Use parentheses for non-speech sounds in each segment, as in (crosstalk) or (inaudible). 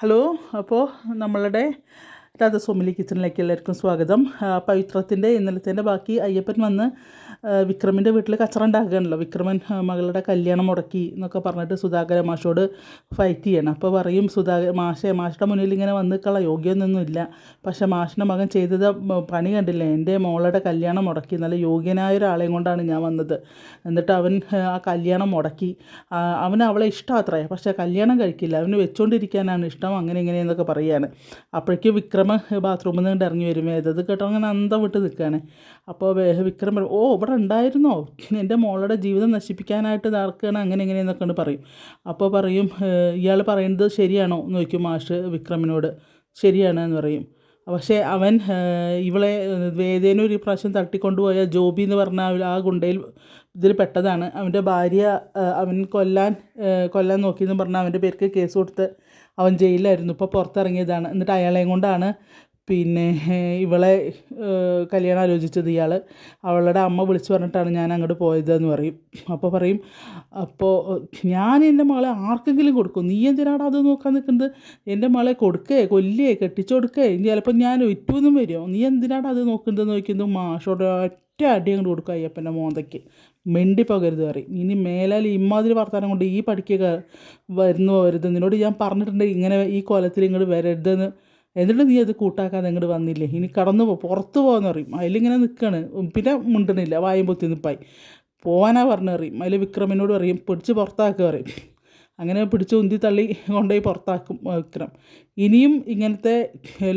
Hello അപ്പോൾ നമ്മളുടെ രാധ സോമിലി കിച്ചണിലേക്ക് എല്ലാവർക്കും സ്വാഗതം. പവിത്രത്തിന്റെ ഇന്നലത്തേന്റെ ബാക്കി അയ്യപ്പൻ വന്ന് വിക്രമിന്റെ വീട്ടിൽ കച്ചറ ഉണ്ടാക്കുകയാണല്ലോ. വിക്രമൻ മകളുടെ കല്യാണം മുടക്കി എന്നൊക്കെ പറഞ്ഞിട്ട് സുധാകര മാഷോട് ഫൈറ്റ് ചെയ്യണം. അപ്പോൾ പറയും സുധാകര മാഷെ മാഷിന്റെ മുന്നിൽ ഇങ്ങനെ വന്നിട്ടുള്ള യോഗ്യമൊന്നുമില്ല പക്ഷേ മാഷിന്റെ മകൻ ചെയ്തത് പണി കണ്ടില്ലേ? എന്റെ മോളുടെ കല്യാണം മുടക്കി. നല്ല യോഗ്യനായ ഒരാളെയും കൊണ്ടാണ് ഞാൻ വന്നത്. എന്നിട്ട് അവൻ ആ, കല്യാണം മുടക്കി. അവൻ അവളെ ഇഷ്ടമാത്രേ പക്ഷേ കല്യാണം കഴിക്കില്ല. അവന് വെച്ചുകൊണ്ടിരിക്കാനാണ് ഇഷ്ടം. അങ്ങനെ ഇങ്ങനെ എന്നൊക്കെ പറയുകയാണ് അപ്പോഴേക്കും വിക്രമ ബാത്റൂമിൽ നിന്ന് ഇറങ്ങി വരും. ഏതത് കേട്ടോ? അങ്ങനെ അന്തം വിട്ട് നിൽക്കുകയാണ്. അപ്പോൾ വിക്രം പറയും ഓ ഇവിടെ ഉണ്ടായിരുന്നോ? എന്റെ മോളുടെ ജീവിതം നശിപ്പിക്കാനായിട്ട് നടക്കുകയാണ് അങ്ങനെ ഇങ്ങനെ ഉണ്ട് പറയും. അപ്പോൾ പറയും ഇയാൾ പറയുന്നത് ശരിയാണോ? എന്ന് ചോദിക്കും മാഷ് വിക്രമിനോട്. ശരിയാണ് എന്ന് പറയും. പക്ഷേ അവൻ ഇവളെ വേദേനെ ഒരു പ്രാവശ്യം തട്ടിക്കൊണ്ടുപോയ ജോബി എന്ന് പറഞ്ഞ ആ ഗുണ്ടയിൽ ഇതിൽ പെട്ടതാണ്. അവന്റെ ഭാര്യ അവൻ കൊല്ലാൻ കൊല്ലാൻ നോക്കിയെന്ന് പറഞ്ഞാൽ അവന്റെ പേർക്ക് കേസ് കൊടുത്ത് അവൻ ജയിലിലായിരുന്നു. ഇപ്പോൾ പുറത്തിറങ്ങിയതാണ്. എന്നിട്ട് അയാളെയും കൊണ്ടാണ് പിന്നെ ഇവളെ കല്യാണം ആലോചിച്ചത് ഇയാൾ അവളുടെ അമ്മ വിളിച്ചു പറഞ്ഞിട്ടാണ് ഞാൻ അങ്ങോട്ട് പോയതെന്ന് പറയും. അപ്പോൾ പറയും അപ്പോൾ ഞാൻ എന്റെ മകളെ ആർക്കെങ്കിലും കൊടുക്കും? നീ എന്തിനാണ് അത് നോക്കാൻ നിൽക്കുന്നത്? എന്റെ മകളെ കൊടുക്കേ കൊല്ലേ കെട്ടിച്ചു കൊടുക്കേ ചിലപ്പോൾ ഞാൻ വിറ്റൂന്നും വരുമോ നീ എന്തിനാണ് അത് നോക്കുന്നത് നോക്കുന്നത് മാഷോട് ഒറ്റ അടി അങ്ങോട്ട് കൊടുക്കുക അയ്യപ്പന്റെ മോന്തയ്ക്ക്. മെണ്ടി പകരുത് പറയും. ഇനി മേലാൽ ഇമ്മാതിരി വർത്തമാനം കൊണ്ട് ഈ പഠിക്കുക വരുന്നു വരുത് നിന്നോട് ഞാൻ പറഞ്ഞിട്ടുണ്ട് ഇങ്ങനെ ഈ കൊലത്തിൽ ഇങ്ങോട്ട് വരരുതെന്ന്. എന്നിട്ട് നീ അത് കൂട്ടാക്കാതെ ഇങ്ങോട്ട് വന്നില്ലേ? ഇനി കടന്നു പോ പുറത്ത് പോകാന്ന് പറയും. അതിലിങ്ങനെ നിൽക്കുകയാണ് പിന്നെ മുണ്ടണില്ല. വായും പൊത്തി നിപ്പായി. പോവാനാ പറഞ്ഞു പറയും. അതിൽ വിക്രമിനോട് പറയും. പിടിച്ച് പുറത്താക്കുക പറയും. അങ്ങനെ പിടിച്ച് ഉന്തി തള്ളി കൊണ്ടുപോയി പുറത്താക്കും വിക്രം ഇനിയും ഇങ്ങനത്തെ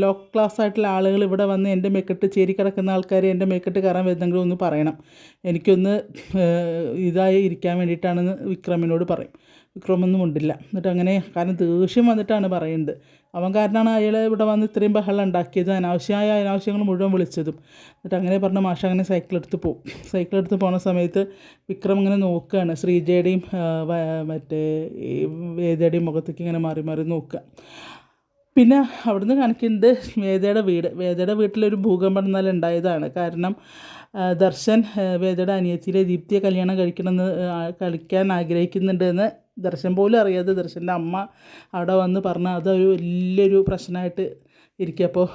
ലോ ക്ലാസ് ആയിട്ടുള്ള ആളുകൾ ഇവിടെ വന്ന് എന്റെ മേക്കെട്ട് ചേരി കിടക്കുന്ന ആൾക്കാർ എന്റെ മേക്കെട്ട് കയറാൻ വരുന്നെങ്കിലും ഒന്ന് പറയണം. എനിക്കൊന്ന് ഇതായി ഇരിക്കാൻ വേണ്ടിയിട്ടാണെന്ന് വിക്രമിനോട് പറയും. വിക്രമൊന്നും ഉണ്ടില്ല എന്നിട്ട് അങ്ങനെ കാരണം ദേഷ്യം വന്നിട്ടാണ് പറയുന്നത്. അവൻ കാരണമാണ് അയാൾ ഇവിടെ വന്ന് ഇത്രയും ബഹളം ഉണ്ടാക്കിയത്. അനാവശ്യമായ അനാവശ്യങ്ങൾ മുഴുവൻ വിളിച്ചതും. എന്നിട്ട് അങ്ങനെ പറഞ്ഞ മാഷ അങ്ങനെ സൈക്കിൾ എടുത്ത് പോകും സൈക്കിൾ എടുത്ത് പോകുന്ന സമയത്ത് വിക്രം ഇങ്ങനെ നോക്കുകയാണ് ശ്രീജയുടെയും മറ്റേ വേദയുടെയും മുഖത്തേക്ക് ഇങ്ങനെ മാറി മാറി നോക്കുക. പിന്നെ അവിടുന്ന് കാണിക്കുന്നത് വേദയുടെ വീട്. വേദയുടെ വീട്ടിലൊരു ഭൂകമ്പം എന്നാൽ ഉണ്ടായതാണ്. കാരണം ദർശൻ വേദയുടെ അനിയത്തിയിലെ ദീപ്തിയെ കല്യാണം കഴിക്കണമെന്ന് കളിക്കാൻ ആഗ്രഹിക്കുന്നുണ്ടെന്ന് ദർശൻ പോലും അറിയാതെ ദർശന്റെ അമ്മ അവിടെ വന്ന് പറഞ്ഞാൽ അതൊരു വലിയൊരു പ്രശ്നമായിട്ട് ഇരിക്കുക. അപ്പോൾ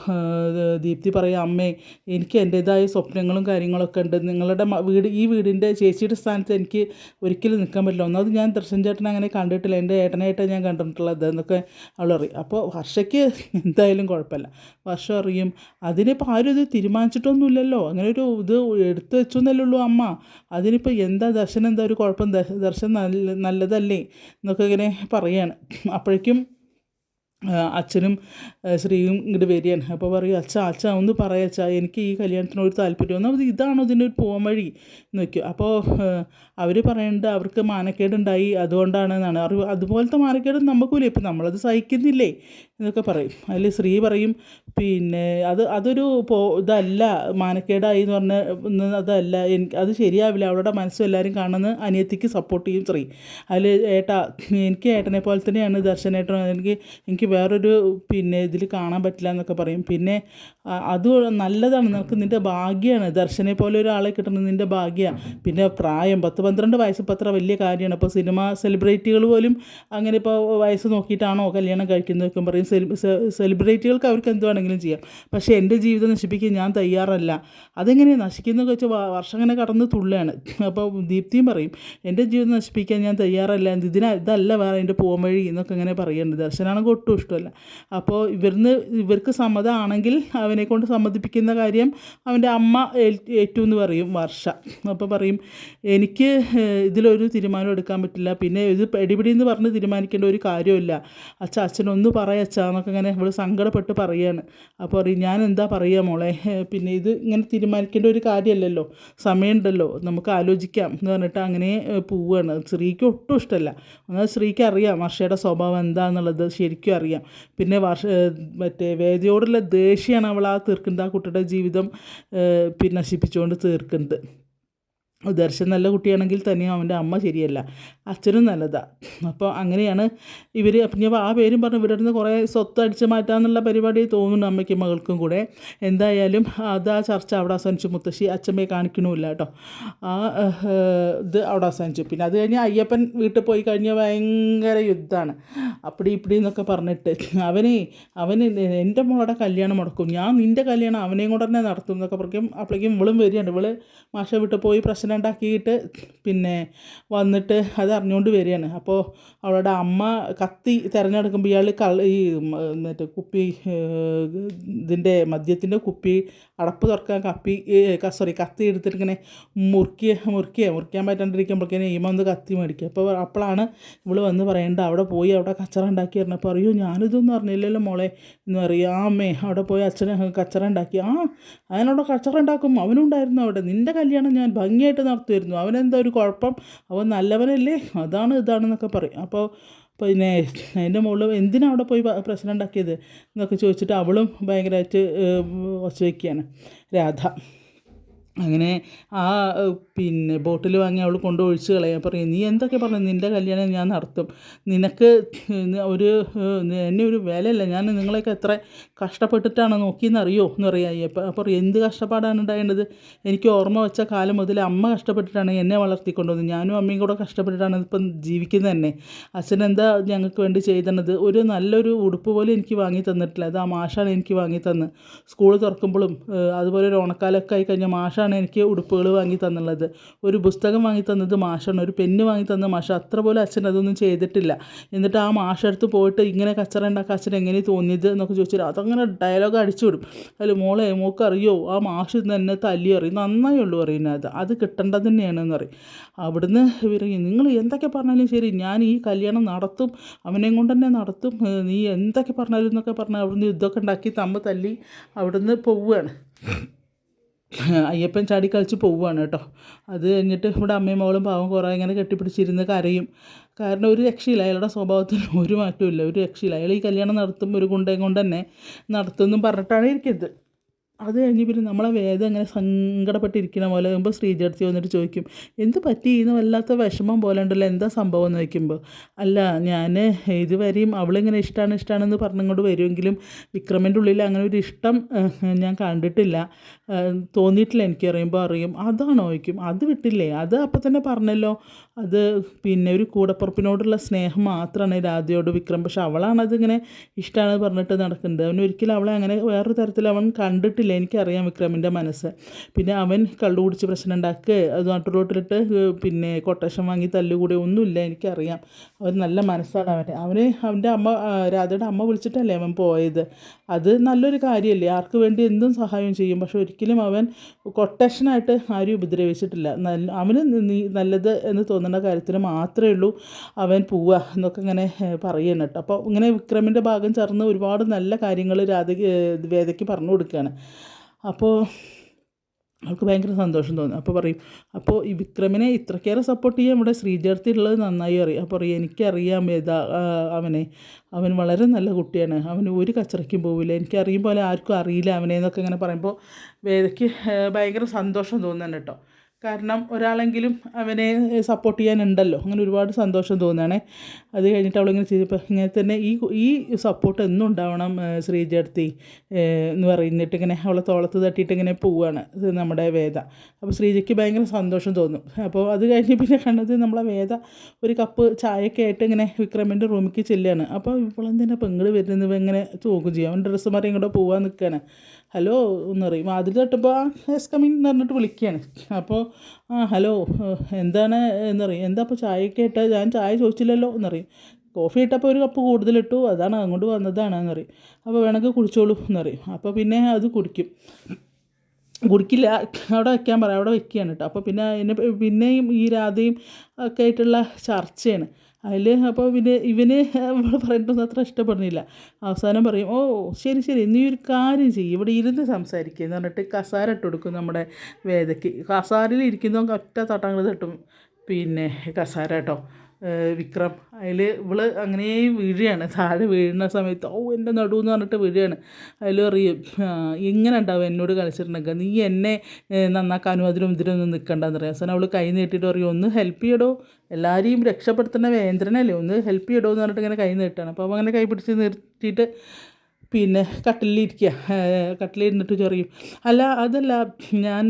ദീപ്തി പറയും അമ്മേ എനിക്ക് എന്റേതായ സ്വപ്നങ്ങളും കാര്യങ്ങളൊക്കെ ഉണ്ട്. നിങ്ങളുടെ വീട് ഈ വീടിന്റെ ചേച്ചിയുടെ സ്ഥാനത്ത് എനിക്ക് ഒരിക്കലും നിൽക്കാൻ പറ്റില്ല. ഒന്നാമത് ഞാൻ ദർശൻ ചേട്ടനെ അങ്ങനെ കണ്ടിട്ടില്ല. എന്റെ ഏട്ടനായിട്ടാണ് ഞാൻ കണ്ടിട്ടുള്ളത് എന്നൊക്കെ അവൾ പറയും. അപ്പോൾ വർഷയ്ക്ക് എന്തായാലും കുഴപ്പമില്ല. വർഷം അറിയും. അതിനിപ്പോൾ ആരും ഇത് തീരുമാനിച്ചിട്ടൊന്നുമില്ലല്ലോ. അങ്ങനെ ഒരു ഇത് എടുത്തു വെച്ചു എന്നല്ലേ ഉള്ളൂ അമ്മ. അതിനിപ്പോൾ എന്താ ദർശനം എന്താ ഒരു കുഴപ്പം? ദർശനം നല്ല നല്ലതല്ലേ? എന്നൊക്കെ ഇങ്ങനെ പറയാണ് അപ്പോഴേക്കും അച്ഛനും ശ്രീയും ഇങ്ങോട്ട് വരികയാണ്. അപ്പോൾ പറയും അച്ഛ അച്ഛ ഒന്ന് പറയാം അച്ഛാ എനിക്ക് ഈ കല്യാണത്തിനോട് താല്പര്യം അത് ഇതാണോ ഇതിന്റെ ഒരു പോകാൻ വഴി? എന്ന് വയ്ക്കും അപ്പോൾ അവർ പറയേണ്ട അവർക്ക് മാനക്കേടുണ്ടായി. അതുകൊണ്ടാണ് എന്നാണ് അറിവ് അതുപോലത്തെ മാനക്കേട് നമുക്കൂലേ. ഇപ്പം നമ്മളത് സഹിക്കുന്നില്ലേ? എന്നൊക്കെ പറയും. അതിൽ സ്ത്രീ പറയും പിന്നെ അത് അതൊരു പോ ഇതല്ല മാനക്കേടായി എന്ന് പറഞ്ഞ അതല്ല എനിക്ക് അത് ശരിയാവില്ല. അവളുടെ മനസ്സും എല്ലാവരും കാണുന്ന അനിയത്തിക്ക് സപ്പോർട്ട് ചെയ്യും സ്ത്രീ അതിൽ ഏട്ടാ എനിക്ക് ഏട്ടനെ പോലെ തന്നെയാണ് ദർശനേട്ടൻ എനിക്ക് എനിക്ക് വേറൊരു പിന്നെ ഇതിൽ കാണാൻ പറ്റില്ല എന്നൊക്കെ പറയും. പിന്നെ അത് നല്ലതാണ്. നിനക്ക് നിന്റെ ഭാഗ്യമാണ് ദർശനെ പോലെ ഒരാളെ കിട്ടുന്നത് നിന്റെ ഭാഗ്യമാണ് പിന്നെ പ്രായം പത്ത് പന്ത്രണ്ട് വയസ്സ് അത്ര വലിയ കാര്യമാണ്. ഇപ്പോൾ സിനിമ സെലിബ്രിറ്റികൾ പോലും അങ്ങനെ ഇപ്പോൾ വയസ്സ് നോക്കിയിട്ടാണോ കല്യാണം കഴിക്കുന്നതൊക്കെ പറയും സെ- സെലിബ്രിറ്റികൾക്ക് അവർക്ക് എന്ത് വേണമെങ്കിലും ചെയ്യാം. പക്ഷേ എന്റെ ജീവിതം നശിപ്പിക്കാൻ ഞാൻ തയ്യാറല്ല. അതെങ്ങനെയാണ് നശിക്കുന്നതെന്ന് വെച്ചാൽ വർഷം ഇങ്ങനെ കടന്ന് തുള്ളുകയാണ്. അപ്പോൾ ദീപ്തിയും പറയും എന്റെ ജീവിതം നശിപ്പിക്കാൻ ഞാൻ തയ്യാറല്ല. ഇതിന? ഇതല്ല വേറെ എന്റെ പോകാൻ വഴി എന്നൊക്കെ ഇങ്ങനെ പറയുന്നുണ്ട് ദർശനാണെങ്കിൽ ഒട്ടും ഇഷ്ടമല്ല. അപ്പോൾ ഇവർന്ന് ഇവർക്ക് സമ്മതമാണെങ്കിൽ അവനെ കൊണ്ട് സമ്മതിപ്പിക്കുന്ന കാര്യം അവന്റെ അമ്മ ഏറ്റു എന്ന് പറയും വർഷ. അപ്പോൾ പറയും എനിക്ക് ഇതിലൊരു തീരുമാനം എടുക്കാൻ പറ്റില്ല. പിന്നെ ഇത് എടിപിടി എന്ന് പറഞ്ഞ് തീരുമാനിക്കേണ്ട ഒരു കാര്യമില്ല അച്ഛൻ അച്ഛനൊന്ന് പറയച്ചാ എന്നൊക്കെ ഇങ്ങനെ ഇവിടെ സങ്കടപ്പെട്ട് പറയാണ്. അപ്പോൾ പറയും ഞാൻ എന്താ പറയുക മോളെ പിന്നെ ഇത് ഇങ്ങനെ തീരുമാനിക്കേണ്ട ഒരു കാര്യമല്ലല്ലോ സമയമുണ്ടല്ലോ. നമുക്ക് ആലോചിക്കാം. എന്ന് പറഞ്ഞിട്ട് അങ്ങനെ പോവുകയാണ് സ്ത്രീക്ക് ഒട്ടും ഇഷ്ടമല്ല എന്നാൽ സ്ത്രീക്ക് അറിയാം വർഷയുടെ സ്വഭാവം എന്താണെന്നുള്ളത് ശരിക്കും അറിയാം. പിന്നെ വർഷ മറ്റേ വേദിയോടുള്ള ദേഷ്യമാണ് അവൾ ആ തീർക്കുന്നത്. ആ കുട്ടിയുടെ ജീവിതം പിന്നെ നശിപ്പിച്ചുകൊണ്ട് തീർക്കുന്നത്. ദർശൻ നല്ല കുട്ടിയാണെങ്കിൽ തന്നെയും അവന്റെ അമ്മ ശരിയല്ല. അച്ഛനും നല്ലതാണ് അപ്പോൾ അങ്ങനെയാണ് ഇവർ അപ്പം ഞാൻ ആ പേരും പറഞ്ഞ് ഇവിടെ നിന്ന് കുറേ സ്വത്ത് അടിച്ചു മാറ്റാമെന്നുള്ള പരിപാടി തോന്നുന്നു അമ്മയ്ക്കും മകൾക്കും കൂടെ. എന്തായാലും അത് ആ ചർച്ച അവിടെ അവസാനിച്ചു. മുത്തശ്ശി അച്ഛമ്മയെ കാണിക്കണമില്ല കേട്ടോ. ആ ഇത് അവിടെ അവസാനിച്ചു. പിന്നെ അത് കഴിഞ്ഞ് അയ്യപ്പൻ വീട്ടിൽ പോയി കഴിഞ്ഞാൽ ഭയങ്കര യുദ്ധമാണ്. അപ്പടി ഇപ്പടി എന്നൊക്കെ പറഞ്ഞിട്ട് അവനെ അവന് എന്റെ മോളുടെ കല്യാണം മുടക്കും. ഞാൻ നിന്റെ കല്യാണം അവനെയും കൂടെ തന്നെ നടത്തും എന്നൊക്കെ പറയും അപ്പോഴേക്കും ഇവളും വരികയാണ്. ഇവൾ മാഷ വിട്ട് പോയി പ്രശ്നം ഉണ്ടാക്കിയിട്ട് പിന്നെ വന്നിട്ട് അത് അറിഞ്ഞുകൊണ്ട് വരികയാണ്. അപ്പോൾ അവളുടെ അമ്മ കത്തി തിരഞ്ഞെടുക്കുമ്പോൾ ഇയാൾ കള്ള ഈ മറ്റേ കുപ്പി ഇതിന്റെ മദ്യത്തിന്റെ കുപ്പി അടപ്പ് തുറക്കാൻ കപ്പി സോറി കത്തി എടുത്തിട്ട് ഇങ്ങനെ മുറുക്കിയ മുറുക്കിയ മുറിക്കാൻ പറ്റാണ്ടിരിക്കുമ്പോഴേക്കും ഈമ ഒന്ന് കത്തി മേടിക്കുക അപ്പോൾ അപ്പോഴാണ് ഇവൾ വന്ന് പറയേണ്ട അവിടെ പോയി അവിടെ കച്ചറ ഉണ്ടാക്കി പറഞ്ഞപ്പോൾ അറിയോ ഞാനിതൊന്നും അറിഞ്ഞില്ലല്ലോ മോളെ. എന്ന് പറയും ആ അമ്മേ അവിടെ പോയി അച്ഛനെ കച്ചറ ഉണ്ടാക്കി. ആ അതിനവിടെ കച്ചറ ഉണ്ടാക്കും അവനുണ്ടായിരുന്നു അവിടെ. നിന്റെ കല്യാണം ഞാൻ ഭംഗിയായിട്ട് നടത്തുമായിരുന്നു അവനെന്താ ഒരു കുഴപ്പം? അവൻ നല്ലവനല്ലേ? അതാണ് ഇതാണെന്നൊക്കെ പറയും. അപ്പോൾ പിന്നെ അതിന്റെ മുകളിൽ എന്തിനാണ് അവിടെ പോയി പ്രശ്നം ഉണ്ടാക്കിയത്? എന്നൊക്കെ ചോദിച്ചിട്ട് അവളും ഭയങ്കരമായിട്ട് ഒച്ച വയ്ക്കുകയാണ് രാധ. അങ്ങനെ ആ പിന്നെ ബോട്ടിൽ വാങ്ങി അവൾ കൊണ്ട് ഒഴിച്ച് കളയാൻ പറയും. നീ എന്തൊക്കെ പറഞ്ഞു? നിന്റെ കല്യാണം ഞാൻ നടത്തും. നിനക്ക് ഒരു എന്നെ ഒരു വിലയല്ല. ഞാൻ നിങ്ങളെയൊക്കെ എത്ര കഷ്ടപ്പെട്ടിട്ടാണ് നോക്കിയെന്ന് അറിയോ എന്ന് പറയാം അപ്പം അപ്പോൾ എന്ത് കഷ്ടപ്പാടാണ് ഉണ്ടായേണ്ടത്? എനിക്ക് ഓർമ്മ വെച്ച കാലം മുതൽ അമ്മ കഷ്ടപ്പെട്ടിട്ടാണ് എന്നെ വളർത്തിക്കൊണ്ടുവന്നത്. ഞാനും അമ്മയും കൂടെ കഷ്ടപ്പെട്ടിട്ടാണ് ഇപ്പം ജീവിക്കുന്നത് തന്നെ. അച്ഛനെന്താ ഞങ്ങൾക്ക് വേണ്ടി ചെയ്തത് ഒരു നല്ലൊരു ഉടുപ്പ് പോലും എനിക്ക് വാങ്ങി തന്നിട്ടില്ല. അത് ആ മാഷാണ് എനിക്ക് വാങ്ങി തന്ന്. സ്കൂൾ തുറക്കുമ്പോഴും അതുപോലെ ഒരു ഓണക്കാലമൊക്കെ ആയി കഴിഞ്ഞാൽ മാഷാണ് എനിക്ക് ഉടുപ്പുകൾ വാങ്ങി തന്നുള്ളത്. ഒരു പുസ്തകം വാങ്ങി തന്നത് മാഷാണ്. ഒരു പെണ്ണ് വാങ്ങി തന്ന മാഷ. അത്ര പോലും അച്ഛൻ അതൊന്നും ചെയ്തിട്ടില്ല. എന്നിട്ട് ആ മാഷടുത്ത് പോയിട്ട് ഇങ്ങനെ കച്ചറ ഉണ്ടാക്കാൻ അച്ഛൻ എങ്ങനെ തോന്നിയത് എന്നൊക്കെ ചോദിച്ചാൽ അതങ്ങനെ ഡയലോഗ് അടിച്ചു വിടും. അതിൽ മോളെ മോക്ക് അറിയോ ആ മാഷ് തന്നെ തല്ലി അറിയും നന്നായി ഉള്ളൂ അറിയുന്ന അത്. കിട്ടേണ്ടത് തന്നെയാണെന്ന് പറയും. അവിടുന്ന് ഇവരങ്ങി നിങ്ങൾ എന്തൊക്കെ പറഞ്ഞാലും ശരി ഞാൻ ഈ കല്യാണം നടത്തും. അവനെയും കൊണ്ട് തന്നെ നടത്തും. നീ എന്തൊക്കെ പറഞ്ഞാലും എന്നൊക്കെ പറഞ്ഞാൽ അവിടുന്ന് യുദ്ധമൊക്കെ ഉണ്ടാക്കി തമ്മ് തല്ലി അവിടുന്ന് പോവുകയാണ്. അയ്യപ്പൻ ചാടി കളിച്ച് പോവുകയാണ് കേട്ടോ. അത് കഴിഞ്ഞിട്ട് ഇവിടെ അമ്മയും മകളും പാവം കുറേ ഇങ്ങനെ കെട്ടിപ്പിടിച്ചിരുന്ന് കരയും. കാരണം ഒരു രക്ഷയില്ല അയാളുടെ സ്വഭാവത്തിന് ഒരു മാറ്റവും ഒരു രക്ഷയില്ല. അയാൾ ഈ കല്യാണം നടത്തും ഒരു ഗുണ്ടയും കൊണ്ട് തന്നെ നടത്തുമെന്നും പറഞ്ഞിട്ടാണ് ഇരിക്കുന്നത്. അത് കഴിഞ്ഞ് പിന്നെ നമ്മളെ വേദം ഇങ്ങനെ സങ്കടപ്പെട്ടിരിക്കണ പോലെ ആകുമ്പോൾ ശ്രീചേർത്തി വന്നിട്ട് ചോദിക്കും എന്ത് പറ്റി? ഇന്ന് വല്ലാത്ത വിഷമം പോലെ ഉണ്ടല്ലോ. എന്താ സംഭവം? എന്ന് ചോദിക്കുമ്പോൾ അല്ല ഞാൻ ഇതുവരെയും അവളിങ്ങനെ ഇഷ്ടമാണ് ഇഷ്ടമാണെന്ന് പറഞ്ഞുകൊണ്ട് വരുമെങ്കിലും വിക്രമിന്റെ ഉള്ളിൽ അങ്ങനെ ഒരു ഇഷ്ടം ഞാൻ കണ്ടിട്ടില്ല. തോന്നിയിട്ടില്ല എനിക്ക് അറിയുമ്പോൾ അറിയും. അതാണോ ചോദിക്കും. അത് വിട്ടില്ലേ? അത് അപ്പം തന്നെ പറഞ്ഞല്ലോ. അത് പിന്നെ ഒരു കൂടപ്പുറപ്പിനോടുള്ള സ്നേഹം മാത്രമാണ് രാധയോട് വിക്രം. പക്ഷെ അവളാണ് അതിങ്ങനെ ഇഷ്ടമാണ് പറഞ്ഞിട്ട് നടക്കുന്നത്. അവൻ ഒരിക്കലും അവളെ അങ്ങനെ വേറൊരു തരത്തിൽ അവൻ കണ്ടിട്ടില്ല എനിക്കറിയാം വിക്രമിന്റെ മനസ്സ്. പിന്നെ അവൻ കള്ളു കുടിച്ച് പ്രശ്നം ഉണ്ടാക്കുക അത് നാട്ടുറോട്ടിലിട്ട് പിന്നെ കൊട്ടേഷൻ വാങ്ങി തല്ലുകൂടി ഒന്നുമില്ല എനിക്കറിയാം. അവൻ നല്ല മനസ്സാണ് അവന്. അവന് അവന്റെ അമ്മ രാധയുടെ അമ്മ വിളിച്ചിട്ടല്ലേ അവൻ പോയത്? അത് നല്ലൊരു കാര്യമല്ലേ? ആർക്ക് വേണ്ടി എന്തും സഹായം ചെയ്യും. പക്ഷെ ഒരിക്കലും അവൻ കൊട്ടേഷനായിട്ട് ആരും ഉപദ്രവിച്ചിട്ടില്ല. നല്ല അവന് നീ നല്ലത് എന്ന് തോന്നുന്ന കാര്യത്തിന് മാത്രമേ ഉള്ളൂ അവൻ പോവുക എന്നൊക്കെ ഇങ്ങനെ പറയണം കേട്ടോ. അപ്പോൾ ഇങ്ങനെ വിക്രമിന്റെ ഭാഗം ചേർന്ന് ഒരുപാട് നല്ല കാര്യങ്ങൾ രാധ വേദയ്ക്ക് പറഞ്ഞു കൊടുക്കുകയാണ്. അപ്പോൾ അവൾക്ക് ഭയങ്കര സന്തോഷം തോന്നി. അപ്പോൾ പറയും അപ്പോൾ ഈ വിക്രമിനെ ഇത്രക്കേറെ സപ്പോർട്ട് ചെയ്യാൻ ഇവിടെ ശ്രീചേർത്തി ഉള്ളത് നന്നായി അറിയാം. അപ്പോൾ പറയും എനിക്കറിയാം ഏതാ അവനെ. അവൻ വളരെ നല്ല കുട്ടിയാണ്. അവന് ഒരു കച്ചറയ്ക്കും പോവില്ല. എനിക്കറിയും പോലെ ആർക്കും അറിയില്ല അവനെ എന്നൊക്കെ ഇങ്ങനെ പറയുമ്പോൾ വേദയ്ക്ക് ഭയങ്കര സന്തോഷം തോന്നുന്നുണ്ട് കേട്ടോ. കാരണം ഒരാളെങ്കിലും അവനെ സപ്പോർട്ട് ചെയ്യാനുണ്ടല്ലോ. അങ്ങനെ ഒരുപാട് സന്തോഷം തോന്നുകയാണേ. അത് കഴിഞ്ഞിട്ട് അവളിങ്ങനെ ചെയ്തപ്പോൾ ഇങ്ങനെ തന്നെ ഈ ഈ സപ്പോർട്ട് എന്നും ഉണ്ടാവണം ശ്രീജടുത്തി എന്ന് പറഞ്ഞിട്ട് ഇങ്ങനെ അവളെ തോളത്ത് തട്ടിയിട്ട് ഇങ്ങനെ പോവുകയാണ് നമ്മുടെ വേദ. അപ്പോൾ ശ്രീജയ്ക്ക് ഭയങ്കര സന്തോഷം തോന്നും. അപ്പോൾ അത് കഴിഞ്ഞ് പിന്നെ കണ്ടത് നമ്മളെ വേദ ഒരു കപ്പ് ചായയൊക്കെ ആയിട്ട് ഇങ്ങനെ വിക്രമിന്റെ റൂമിലേക്ക് ചെല്ലുകയാണ്. അപ്പോൾ ഇവളെന്തിനാ പെങ്ങൾ വരുന്നത്? ഇങ്ങനെ തൂക്കും ചെയ്യും. അവൻ ഡ്രസ്സ് മാറി ഇങ്ങോട്ട് പോകാൻ നിൽക്കുകയാണ് ഹലോ എന്ന് പറയും. അതിൽ തട്ടുമ്പോൾ ആ കമ്മിങ് എന്ന് പറഞ്ഞിട്ട് വിളിക്കുകയാണ് അപ്പോൾ ആ ഹലോ എന്താണ്? എന്നറിയും എന്താ അപ്പോൾ ചായയൊക്കെ ഇട്ടാൽ ഞാൻ ചായ ചോദിച്ചില്ലല്ലോ എന്നറിയും കോഫി ഇട്ടപ്പോൾ ഒരു കപ്പ് കൂടുതലിട്ടു അതാണ് അങ്ങോട്ട് വന്നതാണ് എന്നറിയും അപ്പോൾ വേണമെങ്കിൽ കുടിച്ചോളൂ എന്നറിയും അപ്പോൾ പിന്നെ അത് കുടിക്കും. കുടിക്കില്ല. അവിടെ വയ്ക്കാൻ പറയാം. അവിടെ വെക്കുകയാണ് കേട്ടോ. അപ്പോൾ പിന്നെ പിന്നെയും ഈ രാധയും ഒക്കെ ആയിട്ടുള്ള ചർച്ചയാണ്. അതിൽ അപ്പോൾ പിന്നെ ഇവന് അവൾ പറയുന്നത് അത്ര ഇഷ്ടപ്പെടുന്നില്ല. അവസാനം പറയും ഓ ശരി ശരി നീ ഒരു കാര്യം ചെയ്യും. ഇവിടെ ഇരുന്ന് സംസാരിക്കുക എന്ന് പറഞ്ഞിട്ട് കസാര ഇട്ട് കൊടുക്കും നമ്മുടെ വേദയ്ക്ക്. കസാരയിൽ ഇരിക്കുന്നവൻ ഒറ്റ തട്ടങ്ങൾ തട്ടും. പിന്നെ കസാര കേട്ടോ. വിക്രം. അതിൽ ഇവൾ അങ്ങനെ വീഴുകയാണ്. താഴെ വീഴുന്ന സമയത്ത് ഓ എന്റെ നടു എന്ന് പറഞ്ഞിട്ട് വീഴുകയാണ്. അതിൽ പറയും ഇങ്ങനെ ഉണ്ടാവും എന്നോട് കളിച്ചിട്ടുണ്ടെങ്കിൽ? നീ എന്നെ നന്നാക്കാനും അതിനും ഇതിനൊന്നും നിൽക്കണ്ടെന്ന് അറിയാം അവസാനം അവൾ കൈ നീട്ടിയിട്ട് പറയും ഒന്ന് ഹെൽപ്പ് ചെയ്യടോ. എല്ലാവരെയും രക്ഷപ്പെടുത്തുന്ന വേന്ദ്രനല്ലേ? ഒന്ന് ഹെൽപ്പ് ചെയ്യടോ എന്ന് പറഞ്ഞിട്ട് ഇങ്ങനെ കൈ നീട്ടാണ് അപ്പോൾ അങ്ങനെ കൈ പിടിച്ച് നിർത്തിയിട്ട് പിന്നെ കട്ടിലിരിക്കുക കട്ടിലിരുന്നിട്ട് ചൊറിയും. അല്ല അതല്ല ഞാൻ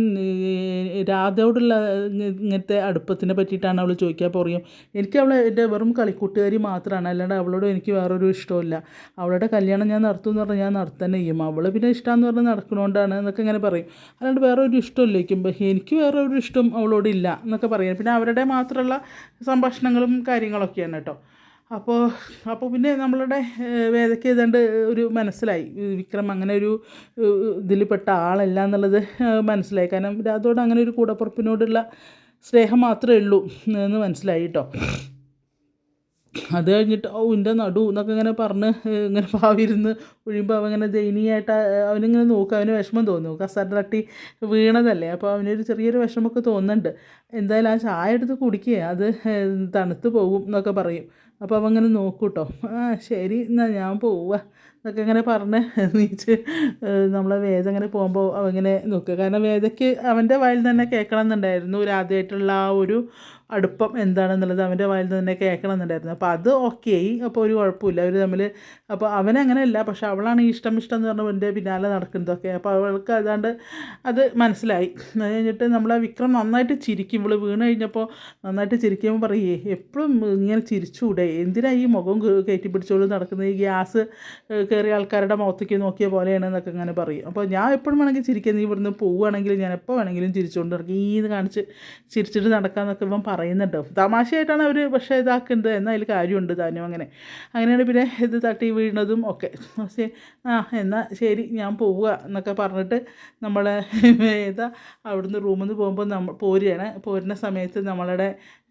രാധയോടുള്ള ഇങ്ങ- ഇങ്ങനത്തെ അടുപ്പത്തിനെ പറ്റിയിട്ടാണ് അവൾ ചോദിക്കാൻ പറയും. എനിക്ക് അവളെ എന്റെ വെറും കളിക്കൂട്ടുകാരി മാത്രമാണ് അല്ലാണ്ട് അവളോട് എനിക്ക് വേറൊരു ഇഷ്ടമില്ല അവളുടെ കല്യാണം ഞാൻ നടത്തുമെന്ന് പറഞ്ഞാൽ ഞാൻ നടത്തന്നെ ചെയ്യും. അവൾ പിന്നെ ഇഷ്ടമെന്ന് പറഞ്ഞാൽ നടക്കണോണ്ടാണ് എന്നൊക്കെ ഇങ്ങനെ പറയും. അല്ലാണ്ട് വേറൊരു ഇഷ്ടമില്ല ഇരിക്കുമ്പോൾ എനിക്ക് വേറൊരു ഇഷ്ടം അവളോടില്ല എന്നൊക്കെ പറയും. പിന്നെ അവരുടെ മാത്രമുള്ള സംഭാഷണങ്ങളും കാര്യങ്ങളൊക്കെയാണ് കേട്ടോ. അപ്പോൾ അപ്പോൾ പിന്നെ നമ്മളുടെ വേദയ്ക്ക് ഏതാണ്ട് ഒരു മനസ്സിലായി. വിക്രം അങ്ങനെ ഒരു ഇതിൽപ്പെട്ട ആളല്ല എന്നുള്ളത് മനസ്സിലായി. കാരണം രാധോട് അങ്ങനെ ഒരു കൂടപ്പുറപ്പിനോടുള്ള സ്നേഹം മാത്രമേ ഉള്ളൂ എന്ന് മനസ്സിലായി കേട്ടോ അത് കഴിഞ്ഞിട്ട് ഓ എന്റെ നടു എന്നൊക്കെ ഇങ്ങനെ പറഞ്ഞ് ഇങ്ങനെ പാവിരുന്ന് ഒഴിയുമ്പോൾ അവൻ ഇങ്ങനെ ദയനീയമായിട്ട് അവനിങ്ങനെ നോക്കുക അവന് വിഷമം തോന്നും. കസാര തട്ടി വീണതല്ലേ? അപ്പോൾ അവനൊരു ചെറിയൊരു വിഷമമൊക്കെ തോന്നുന്നുണ്ട്. എന്തായാലും ആ ചായ എടുത്ത് കുടിക്കുക അത് തണുത്ത് പോകും എന്നൊക്കെ പറയും. അപ്പോൾ അവങ്ങനെ നോക്കൂട്ടോ. ആ ശരി എന്നാൽ ഞാൻ പോവുക എന്നൊക്കെ ഇങ്ങനെ പറഞ്ഞ് (laughs) നീച്ച് നമ്മളെ വേദ ഇങ്ങനെ പോകുമ്പോൾ അവങ്ങനെ നോക്കുക. കാരണം വേദയ്ക്ക് അവന്റെ വായിൽ തന്നെ കേൾക്കണം എന്നുണ്ടായിരുന്നു. ആദ്യമായിട്ടുള്ള ആ ഒരു അടുപ്പം എന്താണെന്നുള്ളത് അവന്റെ വായിൽ തന്നെ കേൾക്കണം എന്നുണ്ടായിരുന്നു. അപ്പോൾ അത് ഓക്കെ ആയി അപ്പോൾ ഒരു കുഴപ്പമില്ല. അവർ തമ്മിൽ അപ്പോൾ അവനങ്ങനെയല്ല പക്ഷെ അവളാണ് ഇഷ്ടം ഇഷ്ടം എന്ന് പറഞ്ഞാൽ എന്റെ പിന്നാലെ നടക്കുന്നതൊക്കെ. അപ്പോൾ അവൾക്ക് അതാണ്ട് അത് മനസ്സിലായി. അത് കഴിഞ്ഞിട്ട് നമ്മളെ വിക്രം നന്നായിട്ട് ചിരിക്കും. ഇവൾ വീണ് കഴിഞ്ഞപ്പോൾ നന്നായിട്ട് ചിരിക്കുമ്പോൾ പറയേ എപ്പോഴും ഇങ്ങനെ ചിരിച്ചുകൂടെ എന്തിനാണ് ഈ മുഖം കയറ്റി പിടിച്ചോളൂ നടക്കുന്നത് ഈ ഗ്യാസ് കയറിയ ആൾക്കാരുടെ മുഖത്തേക്ക് നോക്കിയ പോലെയാണ് എന്നൊക്കെ ഇങ്ങനെ പറയും. അപ്പോൾ ഞാൻ എപ്പോഴും വേണമെങ്കിൽ ചിരിക്കുക നീ ഇവിടുന്ന് പോവുകയാണെങ്കിൽ ഞാൻ എപ്പോൾ വേണമെങ്കിലും ചിരിച്ചുകൊണ്ട് ഈ ഇത് കാണിച്ച് ചിരിച്ചിട്ട് നടക്കാമെന്നൊക്കെ ഇവൻ പറയുന്നുണ്ട്. തമാശയായിട്ടാണ് അവർ പക്ഷേ ഇതാക്കുന്നത് എന്നാൽ അതിൽ കാര്യമുണ്ട് താനും അങ്ങനെ. അങ്ങനെയാണ് പിന്നെ ഇത് തട്ടി വീഴുന്നതും ഒക്കെ. പക്ഷേ ആ എന്നാൽ ശരി ഞാൻ പോവുക എന്നൊക്കെ പറഞ്ഞിട്ട് നമ്മളെ ഏതാ അവിടുന്ന് റൂമിൽ നിന്ന് പോകുമ്പോൾ നമ്മൾ പോരുകയാണ്. പോരുന്ന സമയത്ത് നമ്മളുടെ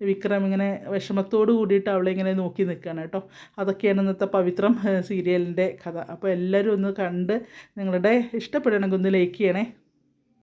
വിക്രം ഇങ്ങനെ വിഷമത്തോട് കൂടിയിട്ട് അവളെ ഇങ്ങനെ നോക്കി നിൽക്കുകയാണ് കേട്ടോ. അതൊക്കെയാണ് ഇന്നത്തെ പവിത്രം സീരിയലിന്റെ കഥ. അപ്പോൾ എല്ലാവരും ഒന്ന് കണ്ട് നിങ്ങളുടെ ഇഷ്ടപ്പെടണമെങ്കിൽ ഒന്ന് ലൈക്ക് ചെയ്യണേ.